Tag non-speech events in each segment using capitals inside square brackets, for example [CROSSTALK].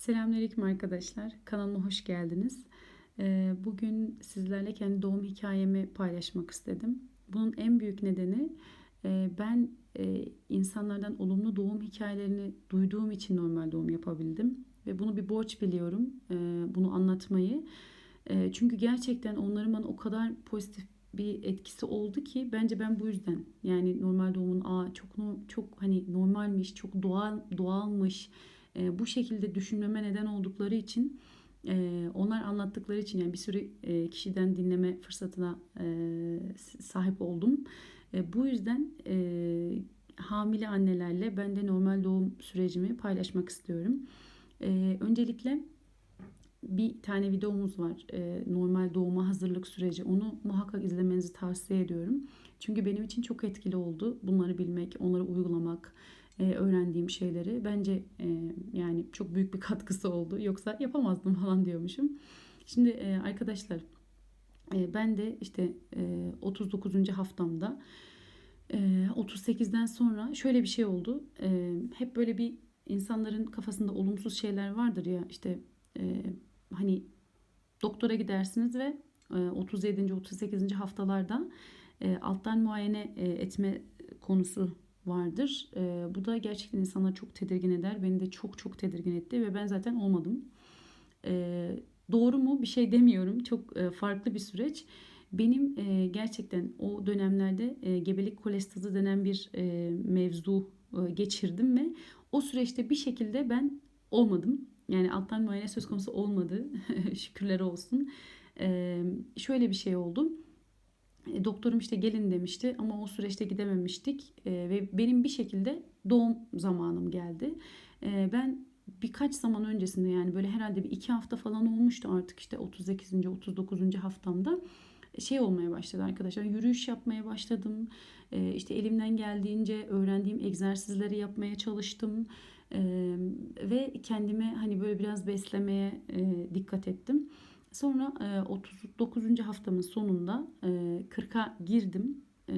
Selamünaleyküm arkadaşlar. Kanalıma hoş geldiniz. Ee, Bugün sizlerle kendi doğum hikayemi paylaşmak istedim. Bunun en büyük nedeni e, ben e, insanlardan olumlu doğum hikayelerini duyduğum için normal doğum yapabildim. Ve bunu bir borç biliyorum e, bunu anlatmayı. Çünkü gerçekten onların bana o kadar pozitif bir etkisi oldu ki bence ben bu yüzden yani normal doğumun aa çok çok hani normalmiş, çok doğal doğalmış e, bu şekilde düşünmeme neden oldukları için e, onlar anlattıkları için yani bir sürü e, kişiden dinleme fırsatına e, sahip oldum. E, bu yüzden e, hamile annelerle ben de normal doğum sürecimi paylaşmak istiyorum. E, öncelikle bir tane videomuz var. E, normal doğuma hazırlık süreci. Onu muhakkak izlemenizi tavsiye ediyorum. Çünkü benim için çok etkili oldu. Bunları bilmek, onları uygulamak, e, öğrendiğim şeyleri. Bence e, yani çok büyük bir [LAUGHS] katkısı oldu. Yoksa yapamazdım falan diyormuşum. Şimdi e, arkadaşlar ben de işte e, 39. haftamda e, 38'den sonra şöyle bir şey oldu. Hep böyle bir insanların kafasında olumsuz şeyler vardır ya işte hani doktora gidersiniz ve e, 37. 38. haftalarda alttan muayene etme konusu vardır. E, bu da gerçekten insanları çok tedirgin eder. Beni de çok çok tedirgin etti ve ben zaten olmadım. E, doğru mu bir şey [LAUGHS] demiyorum. Çok e, farklı bir süreç. Benim e, gerçekten o dönemlerde e, gebelik kolestazı denen bir e, mevzu e, geçirdim ve o süreçte bir şekilde ben olmadım. Yani alttan muayene söz konusu olmadı. [LAUGHS] Şükürler olsun. E, şöyle bir şey oldu. E, Doktorum işte gelin demişti ama o süreçte gidememiştik E, ve benim bir şekilde doğum zamanım geldi. E, ben birkaç zaman öncesinde yani böyle herhalde bir iki hafta falan olmuştu artık işte 38. 39. haftamda şey olmaya başladı arkadaşlar yürüyüş yapmaya başladım E, işte elimden geldiğince öğrendiğim egzersizleri yapmaya çalıştım ve kendime hani böyle biraz beslemeye dikkat ettim. Sonra e, 39. haftamın sonunda e, 40'a girdim. E,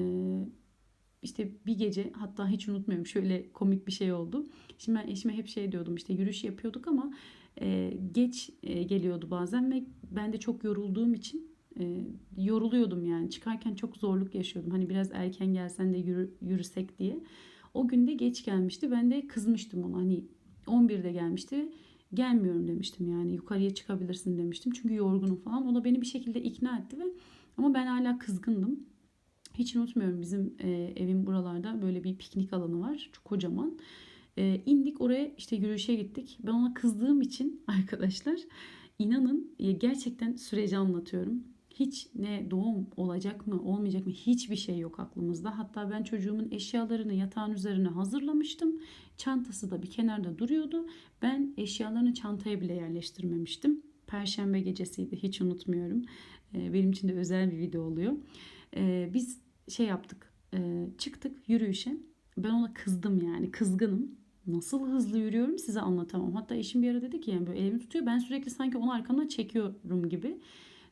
işte bir gece hatta hiç unutmuyorum şöyle komik bir şey oldu. Şimdi ben eşime hep şey diyordum işte yürüyüş yapıyorduk ama e, geç e, geliyordu bazen ve ben de çok yorulduğum için e, yoruluyordum yani çıkarken çok zorluk yaşıyordum. Hani biraz erken gelsen de yürü, yürüsek diye. O gün de geç gelmişti. Ben de kızmıştım ona hani 11'de gelmişti. Gelmiyorum demiştim yani yukarıya çıkabilirsin demiştim. Çünkü yorgunum falan. O da beni bir şekilde ikna etti ve ama ben hala kızgındım. Hiç unutmuyorum bizim e, evin buralarda böyle bir piknik alanı var. Çok kocaman. E, indik oraya işte yürüyüşe gittik. Ben ona kızdığım için [LAUGHS] arkadaşlar inanın e, gerçekten süreci anlatıyorum. Hiç ne doğum olacak mı olmayacak mı hiçbir şey yok aklımızda. Hatta ben çocuğumun eşyalarını yatağın üzerine hazırlamıştım. Çantası da bir kenarda duruyordu. Ben eşyalarını çantaya bile yerleştirmemiştim. Perşembe gecesiydi hiç unutmuyorum. E, benim için de özel bir video oluyor. E, biz şey yaptık e, çıktık yürüyüşe. Ben ona kızdım yani kızgınım. Nasıl hızlı yürüyorum size anlatamam. Hatta eşim bir ara dedi ki yani böyle elimi tutuyor. Ben sürekli sanki onu arkamdan çekiyorum gibi.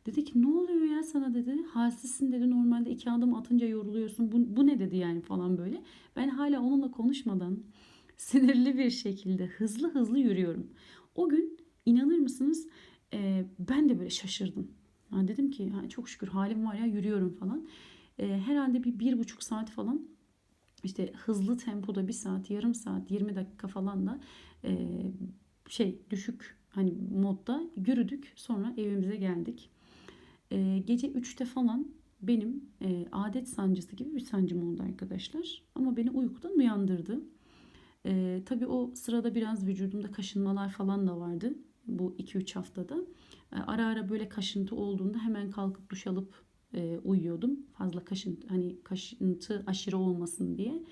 Dedi ki ne oluyor ya sana dedi. Halsizsin dedi. Normalde iki adım atınca yoruluyorsun. Bu, bu ne dedi yani falan böyle. Ben hala onunla konuşmadan [LAUGHS] sinirli bir şekilde hızlı hızlı yürüyorum. O gün inanır mısınız e, ben de böyle şaşırdım. Ha, dedim ki ha, çok şükür halim var ya yürüyorum falan. E, herhalde bir bir buçuk saat falan işte hızlı tempoda bir saat, yarım saat, 20 dakika falan da e, şey düşük hani modda yürüdük. Sonra evimize geldik. E, gece 3'te falan benim e, adet sancısı gibi bir sancım oldu arkadaşlar. Ama beni uykudan uyandırdı. E, tabii o sırada biraz vücudumda kaşınmalar falan da vardı. Bu 2-3 haftada. E, ara ara böyle kaşıntı olduğunda hemen kalkıp duş alıp e, uyuyordum. Fazla kaşıntı hani kaşıntı aşırı olmasın diye.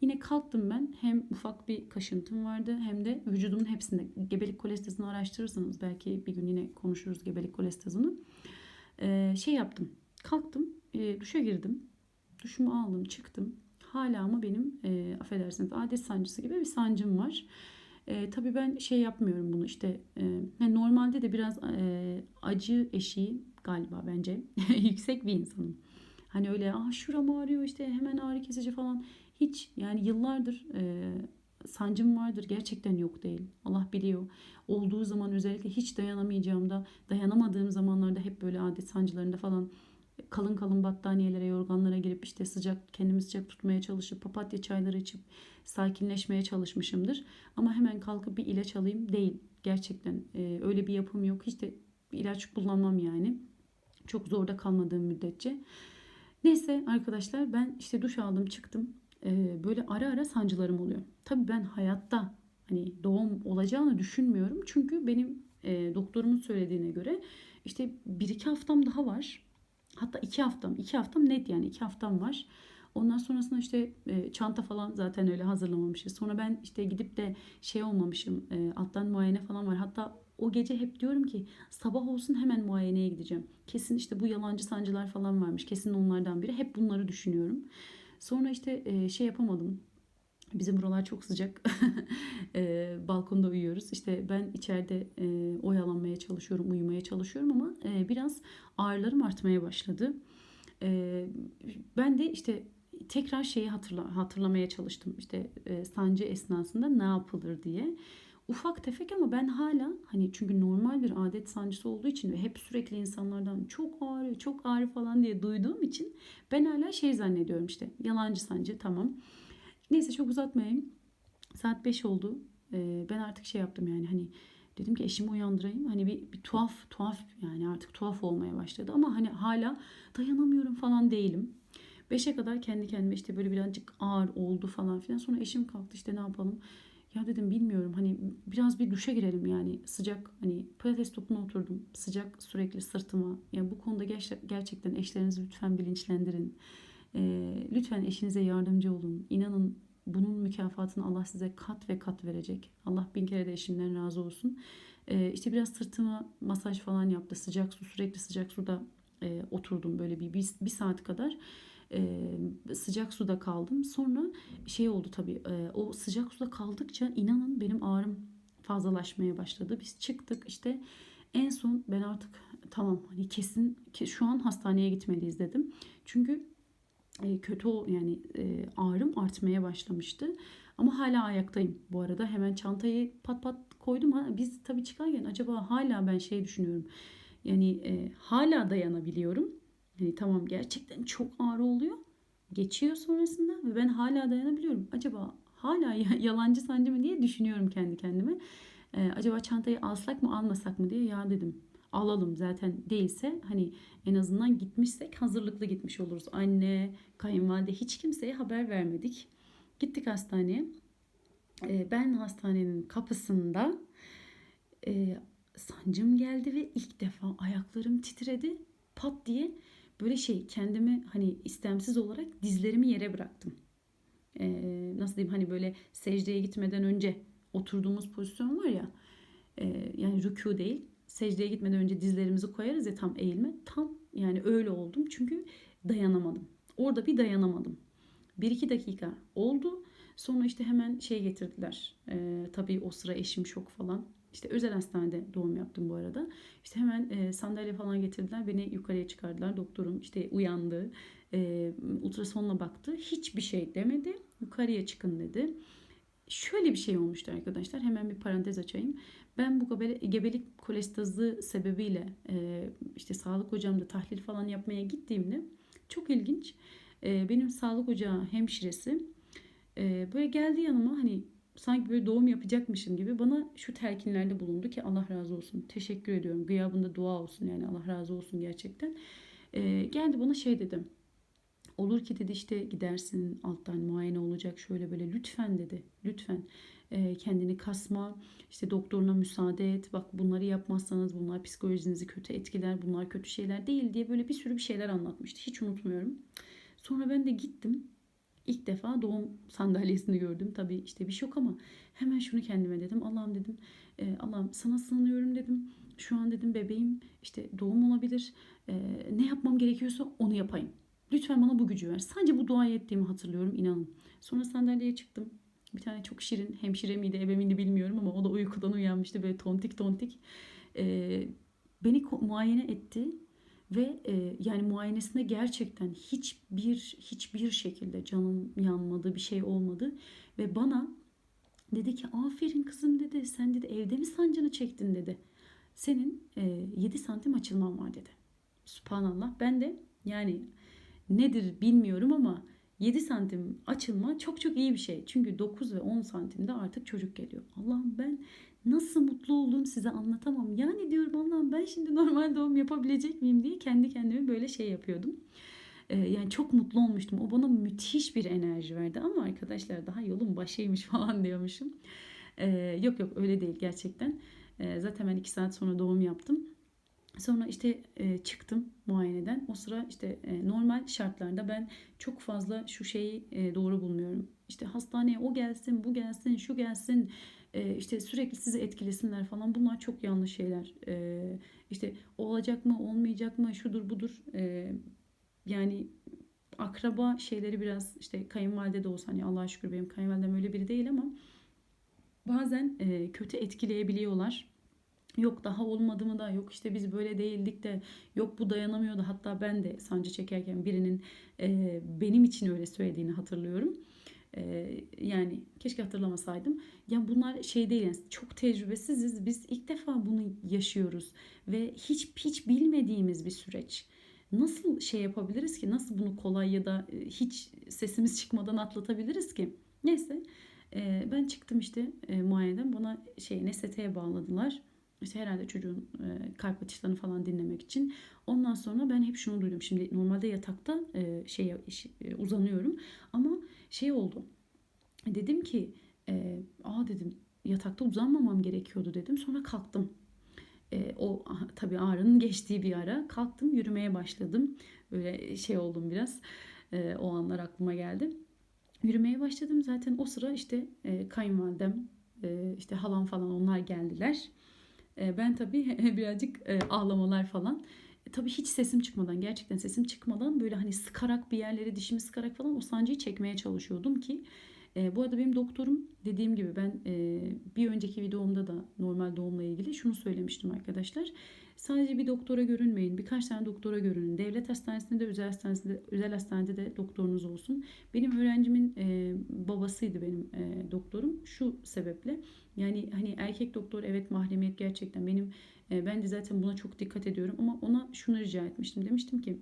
Yine kalktım ben. Hem ufak bir kaşıntım vardı hem de vücudumun hepsinde gebelik kolestazını araştırırsanız belki bir gün yine konuşuruz gebelik kolestazını. E, şey yaptım. Kalktım. E, duşa girdim. Duşumu aldım, çıktım. Hala ama benim e, affedersiniz adet sancısı gibi bir sancım var. E, tabii ben şey yapmıyorum bunu işte e, normalde de biraz e, acı eşiği galiba bence [LAUGHS] yüksek bir insanım. Hani öyle ah şuram ağrıyor işte hemen ağrı kesici falan hiç yani yıllardır e, sancım vardır. Gerçekten yok değil. Allah biliyor. Olduğu zaman özellikle hiç dayanamayacağımda, dayanamadığım zamanlarda hep böyle adet sancılarında falan kalın kalın battaniyelere, yorganlara girip işte sıcak, kendimi sıcak tutmaya çalışıp papatya çayları içip sakinleşmeye çalışmışımdır. Ama hemen kalkıp bir ilaç alayım değil. Gerçekten e, öyle bir yapım yok. Hiç de ilaç kullanmam yani. Çok zorda kalmadığım müddetçe. Neyse arkadaşlar ben işte duş aldım çıktım. Ee, böyle ara ara sancılarım oluyor. Tabii ben hayatta hani doğum olacağını düşünmüyorum. Çünkü benim e, doktorumun söylediğine göre işte bir iki haftam daha var. Hatta iki haftam, iki haftam net yani iki haftam var. Ondan sonrasında işte e, çanta falan zaten öyle hazırlamamışız. Sonra ben işte gidip de şey olmamışım. E, alttan muayene falan var. Hatta o gece hep diyorum ki sabah olsun hemen muayeneye gideceğim. Kesin işte bu yalancı sancılar falan varmış. Kesin onlardan biri. Hep bunları düşünüyorum. Sonra işte e, şey yapamadım. Bizim buralar çok sıcak. [LAUGHS] e, balkonda uyuyoruz. İşte ben içeride e, oyalanmaya çalışıyorum, uyumaya çalışıyorum ama e, biraz ağrılarım artmaya başladı. E, ben de işte tekrar şeyi hatırla, hatırlamaya çalıştım. İşte e, sancı esnasında ne yapılır diye. Ufak tefek ama ben hala hani çünkü normal bir adet sancısı olduğu için ve hep sürekli insanlardan çok ağrı, çok ağrı falan diye duyduğum için ben hala şey zannediyorum işte yalancı sancı tamam. Neyse çok uzatmayayım. Saat 5 oldu. Ee, ben artık şey yaptım yani hani dedim ki eşimi uyandırayım. Hani bir, bir tuhaf tuhaf yani artık tuhaf olmaya başladı ama hani hala dayanamıyorum falan değilim. 5'e kadar kendi kendime işte böyle birazcık ağır oldu falan filan. Sonra eşim kalktı işte ne yapalım. Ya dedim bilmiyorum. Hani biraz bir duşa girelim yani. Sıcak hani pilates topuna oturdum. Sıcak sürekli sırtıma. Yani bu konuda ger- gerçekten eşlerinizi lütfen bilinçlendirin. Ee, lütfen eşinize yardımcı olun. İnanın bunun mükafatını Allah size kat ve kat verecek. Allah bin kere de eşimden razı olsun. Ee, işte biraz sırtıma masaj falan yaptı. Sıcak su sürekli sıcak suda e, oturdum böyle bir, bir, bir saat kadar e, sıcak suda kaldım. Sonra şey oldu tabii e, o sıcak suda kaldıkça inanın benim ağrım fazlalaşmaya başladı. Biz çıktık işte en son ben artık tamam hani kesin ki şu an hastaneye gitmeliyiz dedim. Çünkü e, kötü o yani e, ağrım artmaya başlamıştı. Ama hala ayaktayım bu arada. Hemen çantayı pat pat koydum. Ha, biz tabii çıkarken acaba hala ben şey düşünüyorum. Yani e, hala dayanabiliyorum Hani tamam gerçekten çok ağır oluyor. Geçiyor sonrasında ve ben hala dayanabiliyorum. Acaba hala [LAUGHS] yalancı sancı mı diye düşünüyorum kendi kendime. Ee, acaba çantayı alsak mı almasak mı diye ya dedim. Alalım zaten değilse hani en azından gitmişsek hazırlıklı gitmiş oluruz. Anne, kayınvalide hiç kimseye haber vermedik. Gittik hastaneye. Ee, ben hastanenin kapısında e, sancım geldi ve ilk defa ayaklarım titredi. Pat diye böyle şey kendimi hani istemsiz olarak dizlerimi yere bıraktım. Ee, nasıl diyeyim hani böyle secdeye gitmeden önce oturduğumuz pozisyon var ya e, yani rükû değil secdeye gitmeden önce dizlerimizi koyarız ya tam eğilme tam yani öyle oldum çünkü dayanamadım. Orada bir dayanamadım. Bir iki dakika oldu. Sonra işte hemen şey getirdiler. Ee, tabii o sıra eşim şok falan. İşte özel hastanede doğum yaptım bu arada. İşte hemen e, sandalye falan getirdiler. Beni yukarıya çıkardılar. Doktorum işte uyandı. E, ultrasonla baktı. Hiçbir şey demedi. Yukarıya çıkın dedi. Şöyle bir şey olmuştu arkadaşlar. Hemen bir parantez açayım. Ben bu gebelik kolestazı sebebiyle e, işte sağlık hocamda tahlil falan yapmaya gittiğimde çok ilginç. E, benim sağlık ocağı hemşiresi e, böyle geldi yanıma hani sanki böyle doğum yapacakmışım gibi bana şu telkinlerde bulundu ki Allah razı olsun. Teşekkür ediyorum. Gıyabında dua olsun yani Allah razı olsun gerçekten. Ee, geldi bana şey dedim. Olur ki dedi işte gidersin alttan muayene olacak şöyle böyle lütfen dedi. Lütfen e, kendini kasma işte doktoruna müsaade et bak bunları yapmazsanız bunlar psikolojinizi kötü etkiler bunlar kötü şeyler değil diye böyle bir sürü bir şeyler anlatmıştı. Hiç unutmuyorum. Sonra ben de gittim İlk defa doğum sandalyesini gördüm. Tabii işte bir şok ama hemen şunu kendime dedim. Allah'ım dedim. E, Allah'ım sana sığınıyorum dedim. Şu an dedim bebeğim işte doğum olabilir. E, ne yapmam gerekiyorsa onu yapayım. Lütfen bana bu gücü ver. Sadece bu duayı ettiğimi hatırlıyorum inanın. Sonra sandalyeye çıktım. Bir tane çok şirin hemşire miydi ebe miydi bilmiyorum ama o da uykudan uyanmıştı böyle tontik tontik. E, beni muayene etti ve e, yani muayenesinde gerçekten hiçbir hiçbir şekilde canım yanmadı, bir şey olmadı ve bana Dedi ki aferin kızım dedi. Sen dedi evde mi sancını çektin dedi. Senin e, 7 santim açılman var dedi. Subhanallah. Ben de yani nedir bilmiyorum ama 7 santim açılma çok çok iyi bir şey. Çünkü 9 ve 10 santimde artık çocuk geliyor. Allah'ım ben nasıl mutlu olduğumu size anlatamam. Yani diyorum Allah'ım ben şimdi normal doğum yapabilecek miyim diye kendi kendime böyle şey yapıyordum. Ee, yani çok mutlu olmuştum. O bana müthiş bir enerji verdi. Ama arkadaşlar daha yolun başıymış [LAUGHS] falan diyormuşum. Ee, yok yok öyle değil gerçekten. Ee, zaten ben 2 saat sonra doğum yaptım. Sonra işte e, çıktım muayeneden. O sıra işte e, normal şartlarda ben çok fazla şu şeyi e, doğru bulmuyorum. İşte hastaneye o gelsin, bu gelsin, şu gelsin. E, işte sürekli sizi etkilesinler falan. Bunlar çok yanlış şeyler. E, işte olacak mı, olmayacak mı, şudur budur. E, yani akraba şeyleri biraz işte kayınvalide de olsa hani Allah'a şükür benim kayınvalidem öyle biri değil ama bazen e, kötü etkileyebiliyorlar. Yok daha olmadı mı da yok işte biz böyle değildik de yok bu dayanamıyordu. Hatta ben de sancı çekerken birinin e, benim için öyle söylediğini hatırlıyorum. E, yani keşke hatırlamasaydım. Ya bunlar şey değil yani çok tecrübesiziz. Biz ilk defa bunu yaşıyoruz ve hiç hiç bilmediğimiz bir süreç. Nasıl şey yapabiliriz ki? Nasıl bunu kolay ya da e, hiç sesimiz çıkmadan atlatabiliriz ki? Neyse e, ben çıktım işte e, muayeneden bana şey NST'ye bağladılar. İşte herhalde çocuğun e, kalp atışlarını falan dinlemek için. Ondan sonra ben hep şunu duydum. Şimdi normalde yatakta e, şey e, uzanıyorum ama şey oldu. Dedim ki e, aa dedim yatakta uzanmamam gerekiyordu dedim. Sonra kalktım. E, o tabii ağrının geçtiği bir ara kalktım yürümeye başladım. Böyle şey oldum biraz. E, o anlar aklıma geldi. Yürümeye başladım zaten o sıra işte e, kayınvalidem işte halam falan onlar geldiler. E, ben tabii [LAUGHS] birazcık e, ağlamalar falan. E, tabii hiç sesim çıkmadan gerçekten sesim çıkmadan böyle hani sıkarak bir yerleri dişimi sıkarak falan o sancıyı çekmeye çalışıyordum ki e, bu arada benim doktorum dediğim gibi ben bir önceki videomda da normal doğumla ilgili şunu söylemiştim arkadaşlar. Sadece bir doktora görünmeyin. Birkaç tane doktora görünün. Devlet hastanesinde de özel hastanesinde özel hastanede de doktorunuz olsun. Benim öğrencimin e, babasıydı benim e, doktorum. Şu sebeple yani hani erkek doktor evet mahremiyet gerçekten benim e, ben de zaten buna çok dikkat ediyorum ama ona şunu rica etmiştim. Demiştim ki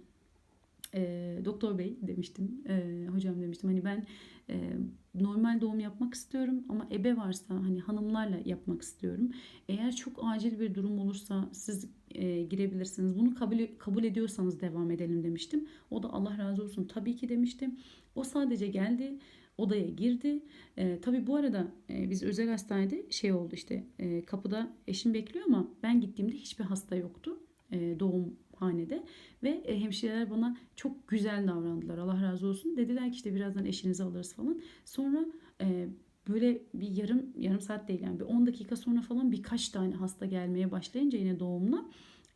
e, doktor bey demiştim e, hocam demiştim hani ben e, normal doğum yapmak istiyorum ama ebe varsa hani hanımlarla yapmak istiyorum. Eğer çok acil bir durum olursa siz e, girebilirsiniz. Bunu kabul kabul ediyorsanız devam edelim demiştim. O da Allah razı olsun tabii ki demiştim. O sadece geldi odaya girdi. E, tabii bu arada e, biz özel hastanede şey oldu işte e, kapıda eşim bekliyor ama ben gittiğimde hiçbir hasta yoktu e, doğum hanede ve e, hemşireler bana çok güzel davrandılar. Allah razı olsun. Dediler ki işte birazdan eşinizi alırız falan. Sonra e, böyle bir yarım yarım saat değil yani bir 10 dakika sonra falan birkaç tane hasta gelmeye başlayınca yine doğumla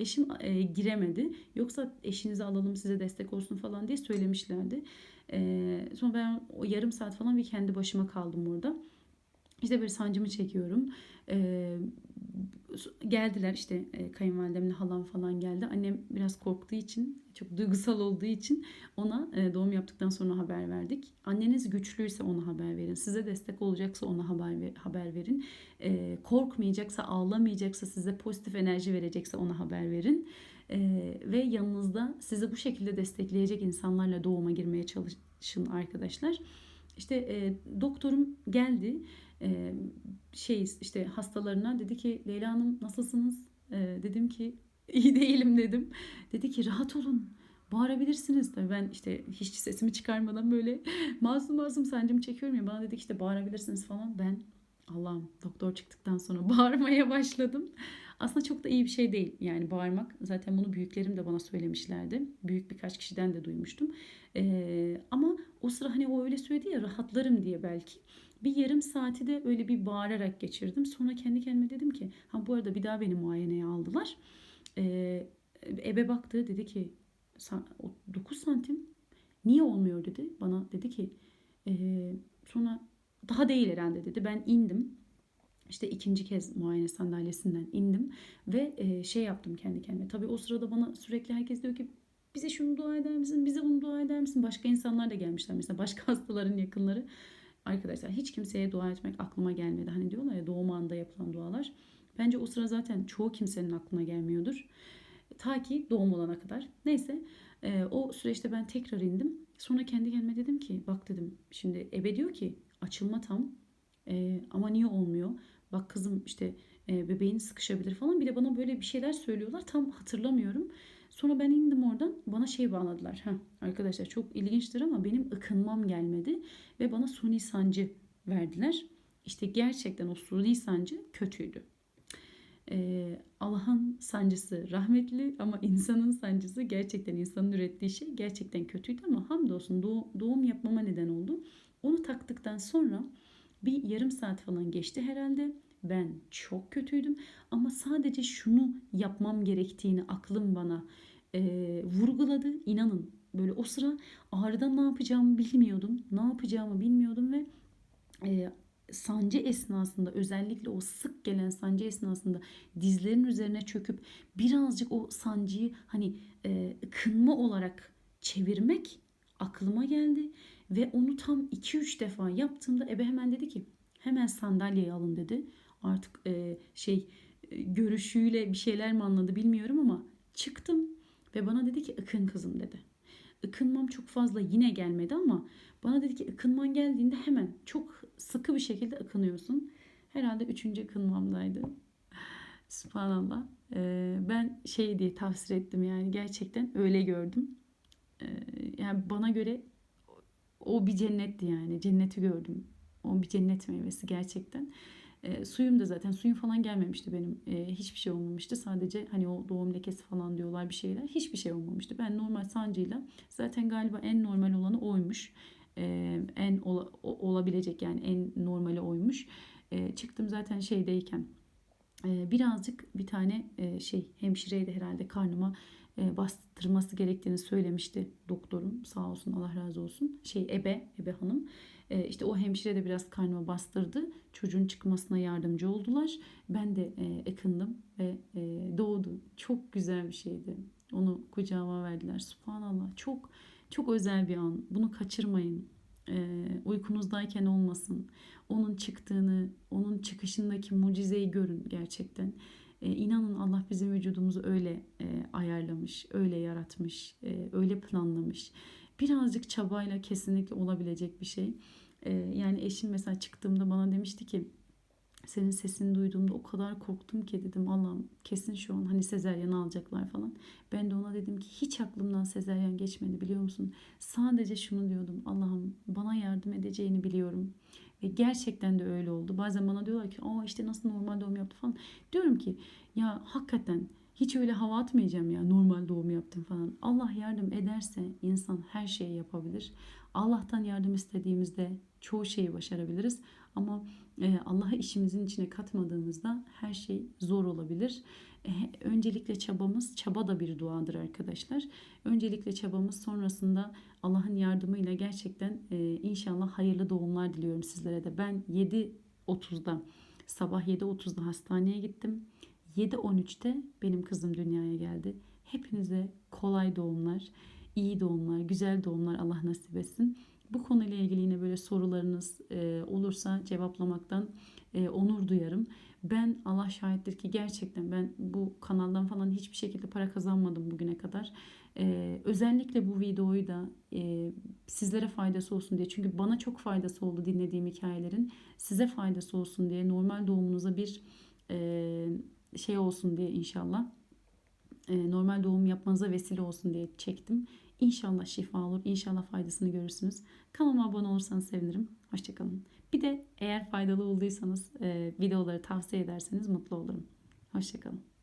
eşim e, giremedi. Yoksa eşinizi alalım size destek olsun falan diye söylemişlerdi. E, sonra ben o yarım saat falan bir kendi başıma kaldım orada. İşte böyle sancımı çekiyorum. E, geldiler işte e, kayınvalidemle halam falan geldi. Annem biraz korktuğu için çok duygusal olduğu için ona e, doğum yaptıktan sonra haber verdik. Anneniz güçlüyse ona haber verin. Size destek olacaksa ona haber ver, haber verin. E, korkmayacaksa, ağlamayacaksa, size pozitif enerji verecekse ona haber verin. E, ve yanınızda sizi bu şekilde destekleyecek insanlarla doğuma girmeye çalışın arkadaşlar. İşte e, doktorum geldi e, şey işte hastalarına dedi ki Leyla Hanım nasılsınız? E, dedim ki iyi değilim dedim. Dedi ki rahat olun bağırabilirsiniz. Tabii ben işte hiç sesimi çıkarmadan böyle [LAUGHS] masum masum sancımı çekiyorum ya bana dedi ki işte bağırabilirsiniz falan. Ben Allah'ım doktor çıktıktan sonra [LAUGHS] bağırmaya başladım. Aslında çok da iyi bir şey değil yani bağırmak. Zaten bunu büyüklerim de bana söylemişlerdi. Büyük birkaç kişiden de duymuştum. Ee, ama o sıra hani o öyle söyledi ya rahatlarım diye belki. Bir yarım saati de öyle bir bağırarak geçirdim. Sonra kendi kendime dedim ki ha bu arada bir daha beni muayeneye aldılar. Ee, ebe baktı dedi ki 9 santim niye olmuyor dedi. Bana dedi ki e, sonra daha değil herhalde dedi. Ben indim. İşte ikinci kez muayene sandalyesinden indim ve e, şey yaptım kendi kendime. Tabii o sırada bana sürekli herkes diyor ki bize şunu dua eder misin? Bize bunu dua eder misin? Başka insanlar da gelmişler mesela başka [LAUGHS] hastaların yakınları. arkadaşlar hiç kimseye dua etmek aklıma gelmedi. Hani diyorlar ya doğum anında yapılan dualar. Bence o sıra zaten çoğu kimsenin aklına gelmiyordur. Ta ki doğum olana kadar. Neyse e, o süreçte ben tekrar indim. Sonra kendi kendime dedim ki bak dedim şimdi ebe diyor ki açılma tam e, ama niye olmuyor? Bak kızım işte e, bebeğin sıkışabilir falan. Bir de bana böyle bir şeyler söylüyorlar. Tam hatırlamıyorum. Sonra ben indim oradan. Bana şey bağladılar. Heh, arkadaşlar çok ilginçtir ama benim ıkınmam gelmedi. Ve bana suni sancı verdiler. İşte gerçekten o suni sancı kötüydü. Ee, Allah'ın sancısı rahmetli ama insanın sancısı gerçekten insanın ürettiği şey gerçekten kötüydü ama hamdolsun doğum yapmama neden oldu. Onu taktıktan sonra bir yarım saat falan geçti herhalde. Ben çok kötüydüm ama sadece şunu yapmam gerektiğini aklım bana e, vurguladı. İnanın böyle o sıra ağrıdan ne yapacağımı bilmiyordum. Ne yapacağımı bilmiyordum ve e, sancı esnasında özellikle o sık gelen sancı esnasında dizlerin üzerine çöküp birazcık o sancıyı hani e, kınma olarak çevirmek aklıma geldi ve onu tam 2-3 defa yaptığımda ebe hemen dedi ki hemen sandalyeyi alın dedi. Artık e, şey e, görüşüyle bir şeyler mi anladı bilmiyorum ama çıktım ve bana dedi ki ıkın kızım dedi. Ikınmam çok fazla yine gelmedi ama bana dedi ki ıkınman geldiğinde hemen çok sıkı bir şekilde ıkınıyorsun. Herhalde üçüncü ıkınmamdaydı. Subhanallah. Ee, ben şey diye tavsiye ettim yani gerçekten öyle gördüm. Ee, yani bana göre o bir cennetti yani. Cenneti gördüm. O bir cennet meyvesi gerçekten. E, suyum da zaten suyum falan gelmemişti benim. E, hiçbir şey olmamıştı. Sadece hani o doğum lekesi falan diyorlar bir şeyler. Hiçbir şey olmamıştı. Ben normal sancıyla zaten galiba en normal olanı oymuş. E, en ola, olabilecek yani en normali oymuş. E, çıktım zaten şeydeyken e, birazcık bir tane e, şey hemşireydi herhalde karnıma e, bastırması gerektiğini söylemişti doktorum sağ olsun Allah razı olsun şey ebe ebe hanım e, işte o hemşire de biraz karnıma bastırdı. Çocuğun çıkmasına yardımcı oldular. Ben de e, ve e, doğdu. Çok güzel bir şeydi. Onu kucağıma verdiler. Subhanallah. Çok çok özel bir an. Bunu kaçırmayın. E, uykunuzdayken olmasın. Onun çıktığını onun çıkışındaki mucizeyi görün gerçekten. E, inanın Allah bizim vücudumuzu öyle e, ayarlamış, öyle yaratmış, e, öyle planlamış. Birazcık çabayla kesinlikle olabilecek bir şey. E, yani eşim mesela çıktığımda bana demişti ki senin sesini duyduğumda o kadar korktum ki dedim Allah'ım kesin şu an hani sezeryan alacaklar falan. Ben de ona dedim ki hiç aklımdan sezeryan geçmedi biliyor musun? Sadece şunu diyordum Allah'ım bana yardım edeceğini biliyorum. Ve gerçekten de öyle oldu. Bazen bana diyorlar ki Aa işte nasıl normal doğum yaptı falan. Diyorum ki ya hakikaten hiç öyle hava atmayacağım ya normal doğum yaptım falan. Allah yardım ederse insan her şeyi yapabilir. Allah'tan yardım istediğimizde çoğu şeyi başarabiliriz. Ama e, Allah'ı işimizin içine katmadığımızda her şey zor olabilir. E, öncelikle çabamız, çaba da bir duadır arkadaşlar. Öncelikle çabamız sonrasında Allah'ın yardımıyla gerçekten e, inşallah hayırlı doğumlar diliyorum sizlere de. Ben 7.30'da sabah 7.30'da hastaneye gittim. 7.13'te benim kızım dünyaya geldi. Hepinize kolay doğumlar, iyi doğumlar, güzel doğumlar Allah nasip etsin. Bu konuyla ilgili yine böyle sorularınız e, olursa cevaplamaktan e, onur duyarım. Ben Allah şahittir ki gerçekten ben bu kanaldan falan hiçbir şekilde para kazanmadım bugüne kadar. Ee, özellikle bu videoyu da e, sizlere faydası olsun diye çünkü bana çok faydası oldu dinlediğim hikayelerin size faydası olsun diye normal doğumunuza bir e, şey olsun diye inşallah e, normal doğum yapmanıza vesile olsun diye çektim. İnşallah şifa olur. İnşallah faydasını görürsünüz. Kanalıma abone olursanız sevinirim. Hoşçakalın. Bir de eğer faydalı olduysanız e, videoları tavsiye ederseniz mutlu olurum. Hoşçakalın.